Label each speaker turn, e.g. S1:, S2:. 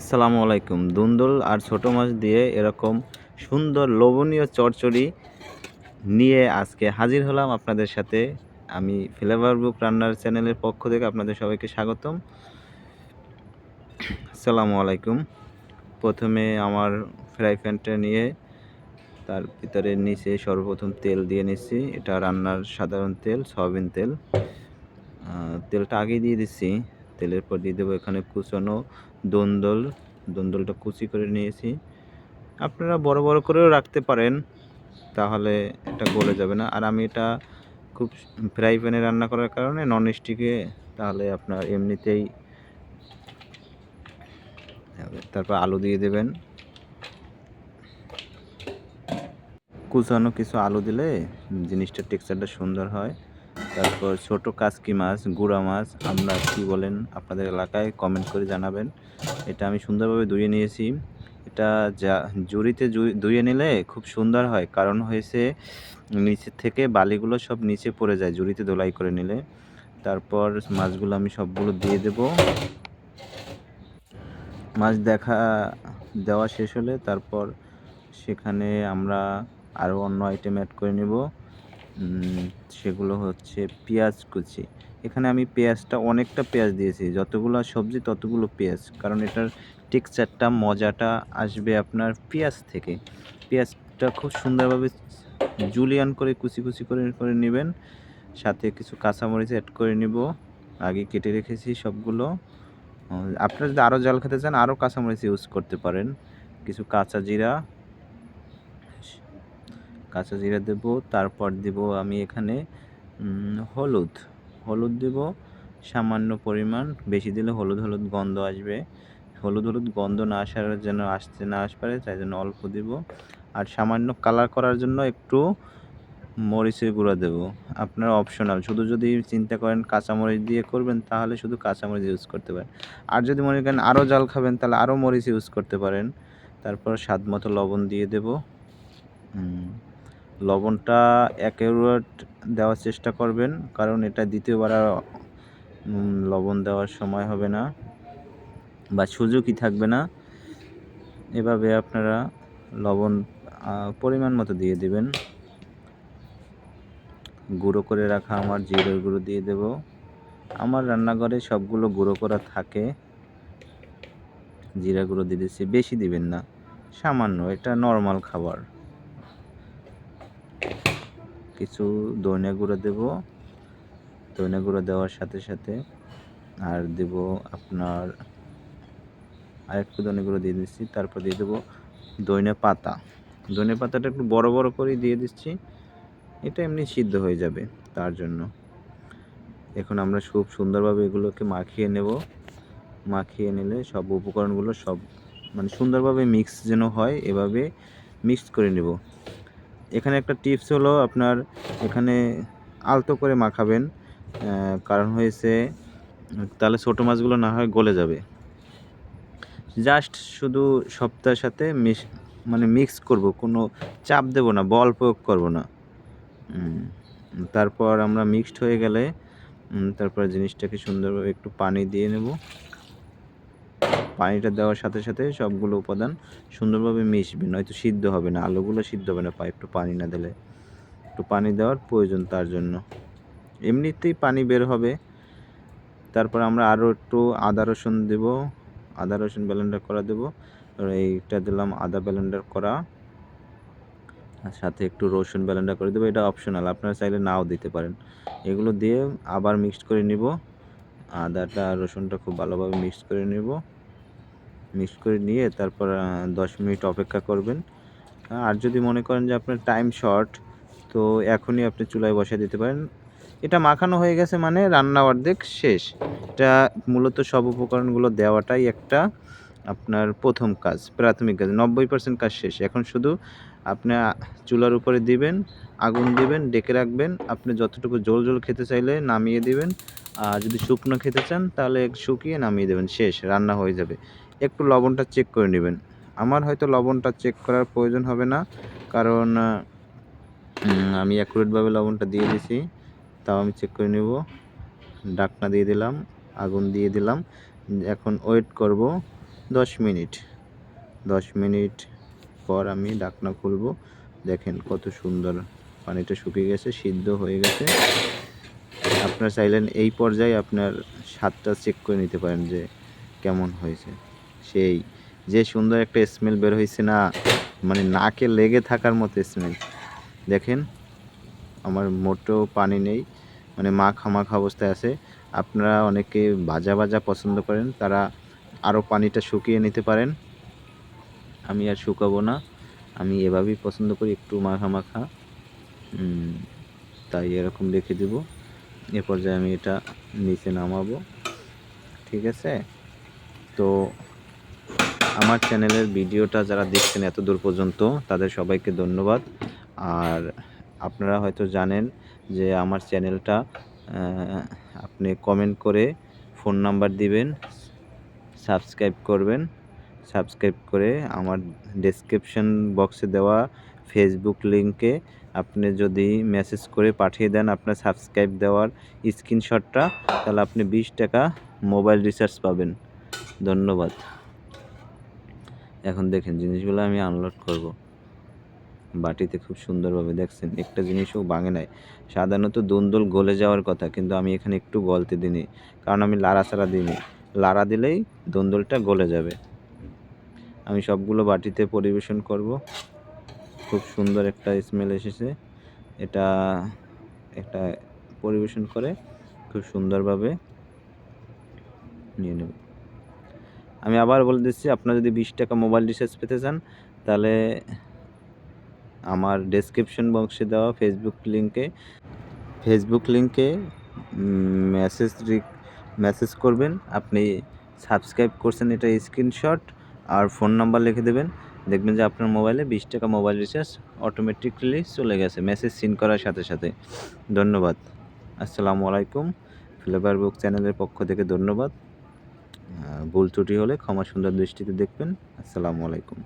S1: আসসালামু আলাইকুম। দুন্দুল আর ছোট মাছ দিয়ে এরকম সুন্দর লোভনীয় চচ্চড়ি নিয়ে আজকে হাজির হলাম আপনাদের সাথে। আমি ফ্লেভার বুক রান্নার চ্যানেলের পক্ষ থেকে আপনাদের সবাইকে স্বাগতম। আসসালামু আলাইকুম। প্রথমে আমার ফ্রাই প্যানটা নিয়ে তার ভিতরে নিচে সর্বপ্রথম তেল দিয়ে নিচ্ছি। এটা রান্নার সাধারণ তেল, সয়াবিন তেল। তেলটা আগে দিয়ে দিচ্ছি। তেলের পর দিয়ে দেবো এখানে কুচানো দন্দল। দন্দলটা কুচি করে নিয়েছি। আপনারা বড় বড় করেও রাখতে পারেন, তাহলে এটা গলে যাবে না। আর আমি এটা খুব ফ্রাই প্যানে রান্না করার কারণে নন স্টিকে তাহলে আপনার এমনিতেই। তারপর আলু দিয়ে দেবেন। কুচানো কিছু আলু দিলে জিনিসটার টেক্সচারটা সুন্দর হয়। তারপর ছোট কাসকি মাছ, গুড়া মাছ, আমরা কি বলেন আপনাদের এলাকায় কমেন্ট করে জানাবেন। এটা আমি সুন্দরভাবে ধুয়ে নিয়েছি। এটা যা, জুড়িতে ধুয়ে নিলে খুব সুন্দর হয়। কারণ হয়েছে নিচের থেকে বালিগুলো সব নিচে পড়ে যায় জুড়িতে ধোলাই করে নিলে। তারপর মাছগুলো আমি সবগুলো দিয়ে দেব। মাছ দেখা, দেওয়া শেষ হলে তারপর সেখানে আমরা আরও অন্য আইটেম অ্যাড করে নেব। সেগুলো হচ্ছে পেঁয়াজ কুচি। এখানে আমি পেঁয়াজটা অনেকটা পেঁয়াজ দিয়েছি। যতগুলো সবজি, ততগুলো পেঁয়াজ। কারণ এটার টেক্সচারটা, মজাটা আসবে আপনার পেঁয়াজ থেকে। পেঁয়াজটা খুব সুন্দরভাবে জুলিয়ান করে, কুচি কুচি করে করে নেবেন। সাথে কিছু কাঁচামরিচ অ্যাড করে নিব। আগে কেটে রেখেছি সবগুলো। আপনারা যদি আরও জল খেতে চান, আরও কাঁচামরিচ ইউজ করতে পারেন। কিছু কাঁচা জিরা কাঁচা জিরা দেব, তারপর দেব আমি এখানে হলুদ। হলুদ দেব, সামান্য পরিমাণ, বেশি দিলে হলুদ হলুদ গন্ধ আসবে। হলুদ হলুদ গন্ধ না আসার যেন আসতে না আস পারে, তাই জন্য অল্প দেব। আর সামান্য কালার করার জন্য একটু মরিচের গুঁড়া দেব। আপনার অপশনাল শুধু যদি চিন্তা করেন কাঁচামরিচ দিয়ে করবেন, তাহলে শুধু কাঁচামরিচ ইউজ করতে পারেন। আর যদি মনে করেন আরও জাল খাবেন, তাহলে আরও মরিচ ইউজ করতে পারেন। তারপর স্বাদ মতো লবণ দিয়ে দেব। লবণটা অ্যাকুরেট দেওয়ার চেষ্টা করবেন, কারণ এটা দ্বিতীয়বার আর লবণ দেওয়ার সময় হবে না বা সুযোগই থাকবে না। এভাবে আপনারা লবণ পরিমাণ মতো দিয়ে দেবেন। গুঁড়ো করে রাখা আমার জিরের গুঁড়ো দিয়ে দেব। আমার রান্নাঘরে সবগুলো গুঁড়ো করা থাকে। জিরা গুঁড়ো দিয়ে দিচ্ছি, বেশি দিবেন না। সামান্য, এটা নর্মাল খাবার। কিছু ধনিয়া গুঁড়ো দেব। ধনিয়া গুঁড়ো দেওয়ার সাথে সাথে আর দেব আপনার আরেকটু ধনিয়া গুঁড়ো দিয়ে দিচ্ছি, তারপর দিয়ে দেবো ধনিয়া পাতা। ধনিয়া পাতাটা একটু বড় বড় করেই দিয়ে দিচ্ছি, এটা এমনি সিদ্ধ হয়ে যাবে তার জন্য। এখন আমরা খুব সুন্দরভাবে এগুলোকে মাখিয়ে নেব। মাখিয়ে নিলে সব উপকরণগুলো সব মানে সুন্দরভাবে মিক্স যেন হয়, এভাবে মিক্স করে নেব। এখানে একটা টিপস হলো আপনার এখানে আলতো করে মাখাবেন কারণ হয়েছে তাহলে ছোটো মাছগুলো না হয় গলে যাবে। জাস্ট শুধু সপ্তাহের সাথে মিশ মানে মিক্স করব, কোনো চাপ দেব না বল প্রয়োগ করব না। তারপর আমরা মিক্সড হয়ে গেলে তারপর জিনিসটাকে সুন্দরভাবে একটু পানি দিয়ে নেব। পানিটা দেওয়ার সাথে সাথে সবগুলো উপাদান সুন্দরভাবে মিশবে, নয়তো সিদ্ধ হবে না, আলুগুলো সিদ্ধ হবে না একটু পানি না দিলে। একটু পানি দেওয়ার প্রয়োজন তার জন্য। এমনিতেই পানি বের হবে। তারপর আমরা আরও একটু আদা রসুন দেব, আদা রসুন ব্লেন্ডার করা দেব। এইটা দিলাম আদা ব্লেন্ডার করা। আর সাথে একটু রসুন ব্লেন্ডার করে দেবো, এটা অপশনাল আপনারা চাইলে নাও দিতে পারেন। এগুলো দিয়ে আবার মিক্সড করে নিব। আদাটা রসুনটা খুব ভালোভাবে মিক্স করে নিব। মিক্স করে নিয়ে তারপর দশ মিনিট অপেক্ষা করবেন। আর যদি মনে করেন যে আপনার টাইম শর্ট তো এখনই আপনি চুলায় বসিয়ে দিতে পারেন। এটা মাখানো হয়ে গেছে মানে রান্না অর্ধেক শেষ। এটা মূলত সব উপকরণগুলো দেওয়াটাই একটা আপনার প্রথম কাজ, প্রাথমিক কাজ। নব্বই পার্সেন্ট কাজ শেষ। এখন শুধু আপনি চুলার উপরে দিবেন, আগুন দিবেন, ডেকে রাখবেন। আপনি যতটুকু জল জল খেতে চাইলে নামিয়ে দিবেন। আর যদি শুকনো খেতে চান, তাহলে শুকিয়ে নামিয়ে দেবেন। শেষ, রান্না হয়ে যাবে। একটু লবণটা চেক করে নেবেন। আমার হয়তো লবণটা চেক করার প্রয়োজন হবে না, কারণ আমি অ্যাকুরেটভাবে লবণটা দিয়ে দিছি তাও আমি চেক করে নেব। ডাকনা দিয়ে দিলাম, আগুন দিয়ে দিলাম। এখন ওয়েট করব দশ মিনিট। দশ মিনিট পর আমি ডাকনা খুলব। দেখেন কত সুন্দর পানিটা শুকিয়ে গেছে, সিদ্ধ হয়ে গেছে। আপনার চাইলেন এই পর্যায়ে আপনার স্বাদটা চেক করে নিতে পারেন যে কেমন হয়েছে। সেই যে সুন্দর একটা স্মেল বের হয়েছে না মানে নাকে লেগে থাকার মতো স্মেল দেখেন, আমার মোটেও পানি নেই মানে মাখা মাখা অবস্থায় আছে। আপনারা অনেকে ভাজা ভাজা পছন্দ করেন, তারা আরও পানিটা শুকিয়ে নিতে পারেন। আমি আর শুকাবো না, আমি এভাবেই পছন্দ করি, একটু মাখা মাখা। তাই এরকম রেখে দেব। এ পর্যায়ে আমি এটা নিচে নামাবো। ঠিক আছে? তো আমার চ্যানেলের ভিডিওটা যারা দেখছেন এত দূর পর্যন্ত, তাদের সবাইকে ধন্যবাদ। আর আপনারা হয়তো জানেন যে আমার চ্যানেলটা আপনি কমেন্ট করে ফোন নাম্বার দিবেন সাবস্ক্রাইব করবেন। সাবস্ক্রাইব করে আমার ডেসক্রিপশন বক্সে দেওয়া ফেসবুক লিঙ্কে আপনি যদি মেসেজ করে পাঠিয়ে দেন আপনার সাবস্ক্রাইব দেওয়ার স্ক্রিনশটটা তাহলে আপনি বিশ টাকা মোবাইল রিচার্জ পাবেন। ধন্যবাদ। এখন দেখেন জিনিসগুলো আমি আনলোড করব। বাটিতে খুব সুন্দরভাবে দেখছেন, একটা জিনিসও ভাঙে নাই। সাধারণত দুন্দুল গলে যাওয়ার কথা, কিন্তু আমি এখানে একটু গলতে দিইনি, কারণ আমি লাড়া ছাড়া দিইনি। লাড়া দিলেই দুন্দুলটা গলে যাবে। আমি সবগুলো বাটিতে পরিবেশন করব। খুব সুন্দর একটা স্মেল এসেছে। এটা একটা পরিবেশন করে খুব সুন্দরভাবে নিয়ে নেব। আমি আবার বলে দিচ্ছি, আপনারা যদি বিশ টাকা মোবাইল রিচার্জ পেতে চান, তাহলে আমার ডেসক্রিপশন বক্সে দেওয়া ফেসবুক লিঙ্কে ফেসবুক লিঙ্কে মেসেজ মেসেজ করবেন, আপনি সাবস্ক্রাইব করছেন এটা স্ক্রিনশট আর ফোন নাম্বার লিখে দেবেন, দেখবেন যে আপনার মোবাইলে বিশ টাকা মোবাইল রিচার্জ অটোমেটিকলি চলে গেছে মেসেজ সিন করার সাথে সাথে। ধন্যবাদ। আসসালামু আলাইকুম। ফ্লেভার বুক চ্যানেলের পক্ষ থেকে ধন্যবাদ। ভুল ত্রুটি হলে ক্ষমা সুন্দর দৃষ্টিতে দেখবেন। আসসালামু আলাইকুম।